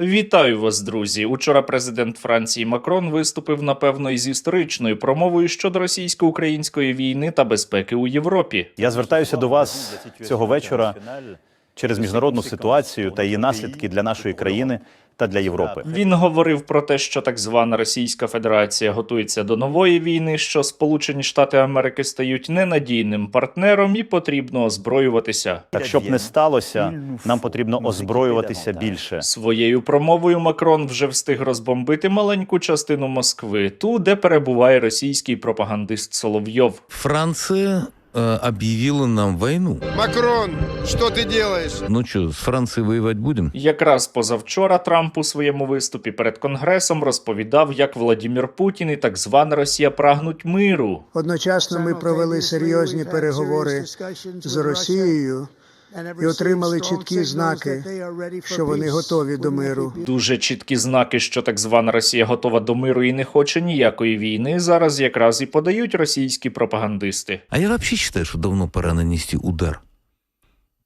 Вітаю вас, друзі. Учора президент Франції Макрон виступив напевно із історичною промовою щодо російсько-української війни та безпеки у Європі. Я звертаюся до вас цього вечора через міжнародну ситуацію та її наслідки для нашої країни та для Європи. Він говорив про те, що так звана Російська Федерація готується до нової війни, що Сполучені Штати Америки стають ненадійним партнером і потрібно озброюватися. Так щоб не сталося, нам потрібно озброюватися більше. Своєю промовою Макрон вже встиг розбомбити маленьку частину Москви, ту, де перебуває російський пропагандист Соловйов. Франция э, объявила нам войну. Макрон, что ты делаешь? Ну что, с Францией воевать будем? Якраз позавчора Трамп у своєму виступі перед конгресом розповідав, як Владімір Путін і так звана Росія прагнуть миру. Одночасно ми провели серйозні переговори з Росією і отримали чіткі знаки, що вони готові до миру. Дуже чіткі знаки, що так звана Росія готова до миру і не хоче ніякої війни. Зараз якраз і подають російські пропагандисти. А я взагалі вважаю, що давно пора нанести удар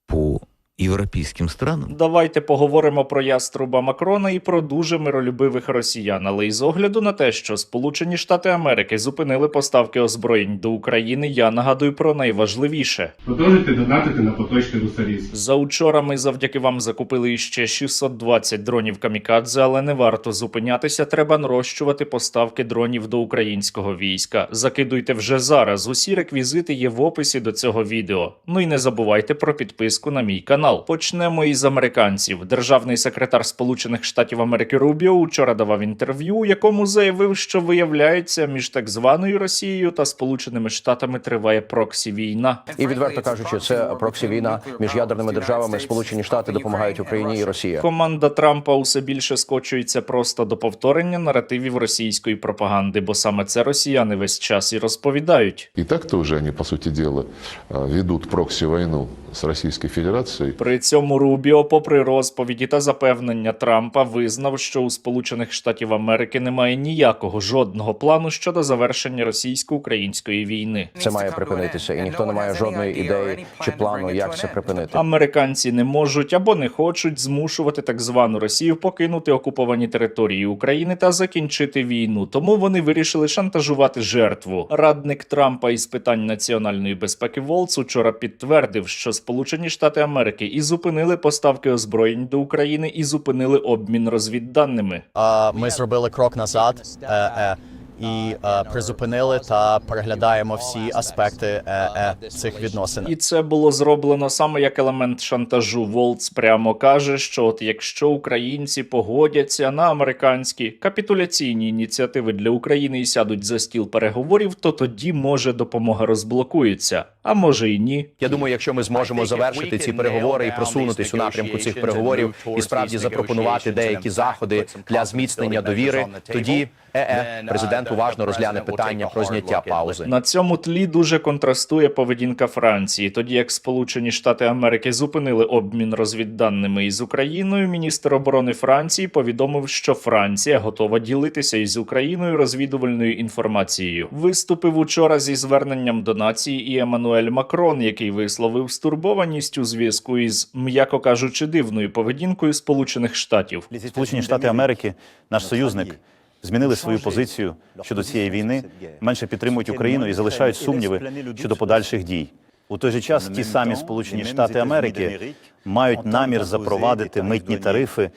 по европейским странам. Давайте поговоримо про яструба Макрона і про дуже миролюбивих росіян, але із огляду на те, що Сполучені Штати Америки зупинили поставки озброєнь до України, я нагадую про найважливіше. Продовжуйте донатити на поточний русарізм. За учора ми завдяки вам закупили іще 620 дронів камікадзе, але не варто зупинятися. Треба нарощувати поставки дронів до українського війська. Закидуйте вже зараз. Усі реквізити є в описі до цього відео. Ну і не забувайте про підписку на мій канал. Почнемо із американців. Державний секретар Сполучених Штатів Америки Рубіо учора давав інтерв'ю, у якому заявив, що виявляється між так званою Росією та Сполученими Штатами триває проксі війна. І відверто кажучи, це проксі війна між ядерними державами. Сполучені Штати допомагають Україні і Росія. Команда Трампа усе більше скочується просто до повторення наративів російської пропаганди, бо саме це росіяни весь час і розповідають. И так-то уже они, по сути дела, э, ведут прокси-войну с Российской Федерацией. При цьому Рубіо, попри розповіді та запевнення Трампа, визнав, що у Сполучених Штатів Америки немає ніякого жодного плану щодо завершення російсько-української війни. Це має припинитися, і ніхто не має жодної ідеї чи плану, як це припинити. Американці не можуть або не хочуть змушувати так звану Росію покинути окуповані території України та закінчити війну. Тому вони вирішили шантажувати жертву. Радник Трампа із питань національної безпеки Волц учора підтвердив, що Сполучені Штати Америки і зупинили поставки озброєнь до України, і зупинили обмін розвідданими. А, Ми зробили крок назад е, е, і е, призупинили та переглядаємо всі аспекти е, е, цих відносин. І це було зроблено саме як елемент шантажу. Волц прямо каже, що от якщо українці погодяться на американські капітуляційні ініціативи для України і сядуть за стіл переговорів, то тоді може допомога розблокується, а може і ні. Я думаю, якщо ми зможемо завершити ці переговори і просунутись у напрямку цих переговорів, і справді запропонувати деякі заходи для зміцнення довіри, тоді ЕЕ президент уважно розгляне питання про зняття паузи. На цьому тлі дуже контрастує поведінка Франції. Тоді як Сполучені Штати Америки зупинили обмін розвідданими із Україною, міністр оборони Франції повідомив, що Франція готова ділитися із Україною розвідувальною інформацією. Виступив учора зі зверненням до нації і Еммануель Макрон, який висловив стурбованість у зв'язку із, м'яко кажучи, дивною поведінкою Сполучених Штатів. Сполучені Штати Америки, наш союзник, змінили свою позицію щодо цієї війни, менше підтримують Україну і залишають сумніви щодо подальших дій. У той же час ті самі Сполучені Штати Америки мають намір запровадити митні тарифи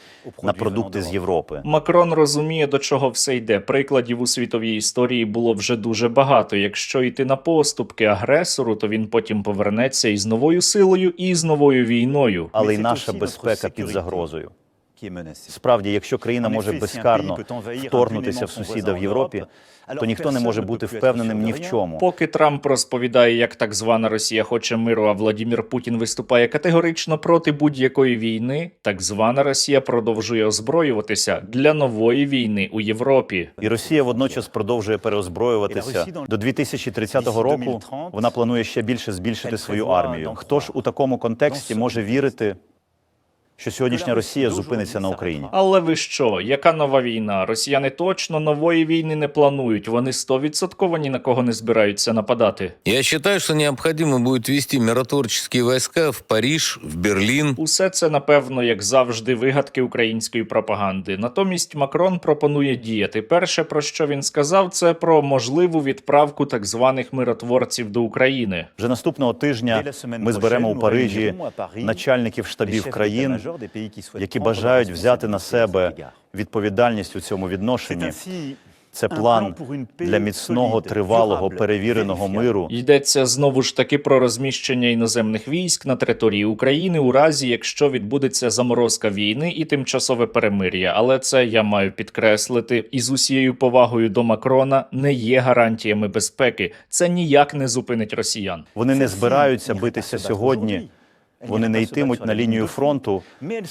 на продукти з Європи. Макрон розуміє, до чого все йде. Прикладів у світовій історії було вже дуже багато. Якщо йти на поступки агресору, то він потім повернеться із новою силою і з новою війною. Але й наша безпека під загрозою. Справді, якщо країна може безкарно вторгнутися в сусіда в Європі, то ніхто не може бути впевненим ні в чому. Поки Трамп розповідає, як так звана Росія хоче миру, а Владімір Путін виступає категорично проти будь-якої війни, так звана Росія продовжує озброюватися для нової війни у Європі. І Росія водночас продовжує переозброюватися. До 2030 року вона планує ще більше збільшити свою армію. Хто ж у такому контексті може вірити що сьогоднішня Росія зупиниться на Україні. Але ви що? Яка нова війна? Росіяни точно нової війни не планують. Вони стовідсотково ні на кого не збираються нападати. Я считаю, что необходимо будет ввести миротворческие войска в Париж, в Берлин. Усе це напевно, як завжди, вигадки української пропаганди. Натомість Макрон пропонує діяти. Перше, про що він сказав, це про можливу відправку так званих миротворців до України. Вже наступного тижня ми зберемо у Парижі начальників штабів країн, які бажають взяти на себе відповідальність у цьому відношенні. Це план для міцного, тривалого, перевіреного миру. Йдеться знову ж таки про розміщення іноземних військ на території України у разі, якщо відбудеться заморозка війни і тимчасове перемир'я. Але це я маю підкреслити і з усією повагою до Макрона не є гарантіями безпеки. Це ніяк не зупинить росіян. Вони не збираються битися сьогодні. Вони не йтимуть на лінію фронту,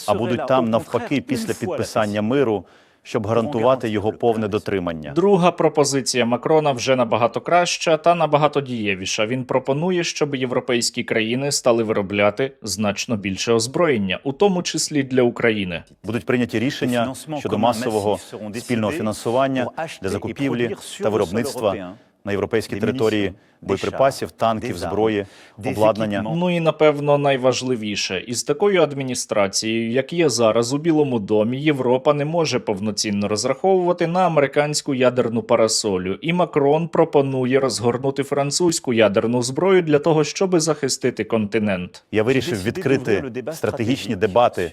а будуть там навпаки після підписання миру, щоб гарантувати його повне дотримання. Друга пропозиція Макрона вже набагато краща та набагато дієвіша. Він пропонує, щоб європейські країни стали виробляти значно більше озброєння, у тому числі для України. Будуть прийняті рішення щодо масового спільного фінансування для закупівлі та виробництва на європейській території боєприпасів, танків, зброї, обладнання. Ну і напевно найважливіше, із такою адміністрацією, як є зараз у Білому домі, Європа не може повноцінно розраховувати на американську ядерну парасолю. І Макрон пропонує розгорнути французьку ядерну зброю для того, щоб захистити континент. Я вирішив відкрити стратегічні дебати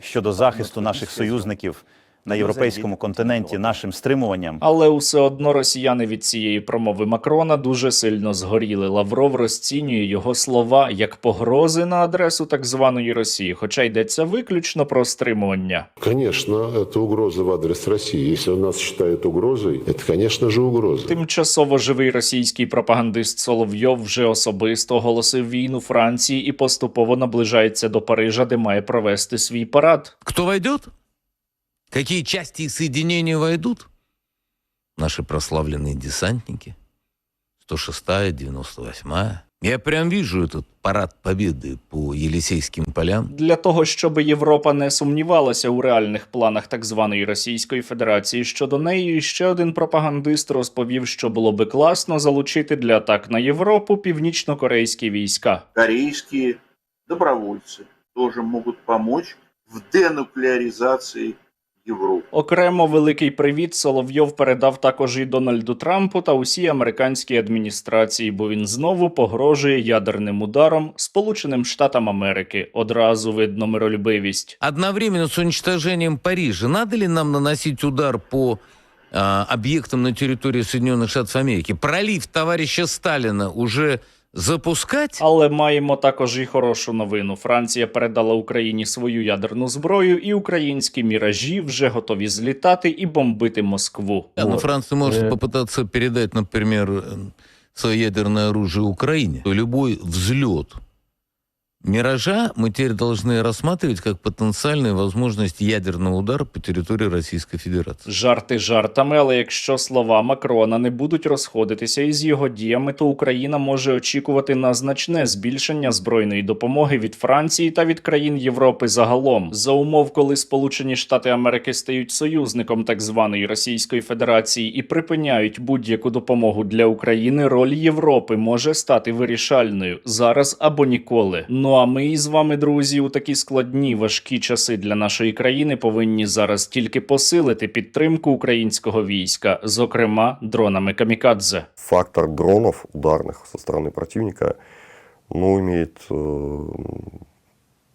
щодо захисту наших союзників на європейському континенті нашим стримуванням. Але усе одно росіяни від цієї промови Макрона дуже сильно згоріли. Лавров розцінює його слова як погрози на адресу так званої Росії, хоча йдеться виключно про стримування. Конечно, это угроза в адрес России. Если он нас считает угрозой, это, конечно же, угроза. Тимчасово живий російський пропагандист Соловйов вже особисто оголосив війну Франції і поступово наближається до Парижа, де має провести свій парад. Кто войдет? Какие части и соединения войдут? Наши прославленные десантники. 106-я, 98-я. Я прям вижу этот парад победы по Елисейским полям. Для того щоб Європа не сумнівалася у реальних планах так званої Російської Федерації щодо неї, ще один пропагандист розповів, що було би класно залучити для атак на Європу північно-корейські війська. корейские добровольцы тоже могут помочь в денуклеаризации Европы. Окремо великий привіт Соловйов передав також і Дональду Трампу та усій американській адміністрації, бо він знову погрожує ядерним ударом Сполученим Штатам Америки. Одразу видно миролюбивість. Одновременно с уничтожением Парижа надо ли нам наносить удар по а, объектам на территории Соединенных Штатов Америки? Пролив товарища Сталина уже запускать? Але маємо також і хорошу новину. Франція передала Україні свою ядерну зброю, і українські міражі вже готові злітати і бомбити Москву. А, на Франция може попитатися передати, наприклад, своє ядерне ядерное оружие Україні. То любой взлет «Миража» мы теперь должны рассматривать как потенциальную возможность ядерного удара по территории Российской Федерации. Жарти жартами, але якщо слова Макрона не будуть розходитися із його діями, то Україна може очікувати на значне збільшення збройної допомоги від Франції та від країн Європи загалом. За умов, коли Сполучені Штати Америки стають союзником так званої Російської Федерації і припиняють будь-яку допомогу для України, роль Європи може стати вирішальною зараз або ніколи. Ну а ми із вами, друзі, у такі складні важкі часи для нашої країни повинні зараз тільки посилити підтримку українського війська, зокрема дронами камікадзе. фактор дронов ударных со стороны противника, ну, имеет, э,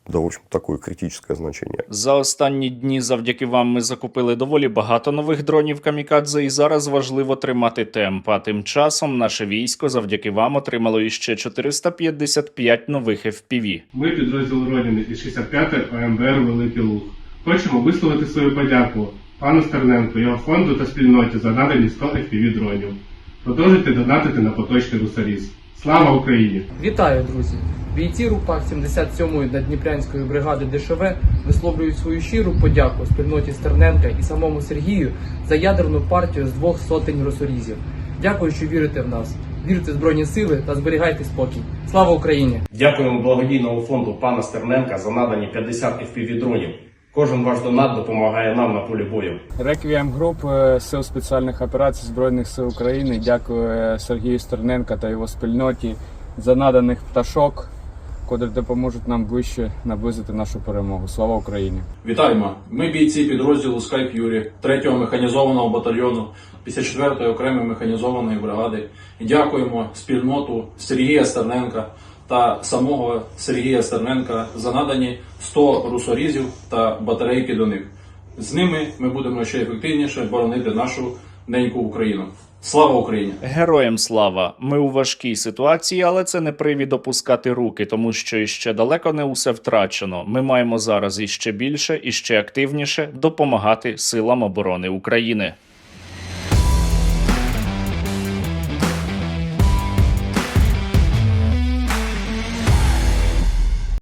да, в общем, такое критическое значение. За останні дні завдяки вам ми закупили доволі багато нових дронів камікадзе, і зараз важливо тримати темп. А тим часом наше військо завдяки вам отримало іще 455 нових FPV. Ми підрозділ Родини із 65 ОМБР Великий Луг. Хочемо висловити свою подяку пану Стерненку, його фонду та спільноті за надані 100 FPV дронів. Продовжуйте донатити на поточний русаріс. Слава Україні! Вітаю, друзі! Бійці РУПАК 77-ї Надніпрянської бригади ДШВ висловлюють свою щиру подяку спільноті Стерненка і самому Сергію за ядерну партію з двох сотень росорізів. Дякую, що вірите в нас. вірте в Збройні Сили та зберігайте спокій. Слава Україні! Дякуємо благодійному фонду пана Стерненка за надані 50 FPV-дронів. Кожен ваш донат допомагає нам на полі бою. Реквієм груп е, Сил спеціальних операцій Збройних сил України дякую Сергію Стерненка та його спільноті за наданих пташок, котрі допоможуть нам ближче наблизити нашу перемогу. Слава Україні! Вітаємо! Ми бійці підрозділу Sky Fury 3-го механізованого батальйону 54-ї окремої механізованої бригади. І дякуємо спільноту Сергія Стерненка та самого Сергія Стерненка за надані 100 русорізів та батарейки до них. З ними ми будемо ще ефективніше боронити нашу неньку Україну. Слава Україні! Героям слава! Ми у важкій ситуації, але це не привід опускати руки, тому що іще далеко не усе втрачено. Ми маємо зараз іще більше і ще активніше допомагати силам оборони України.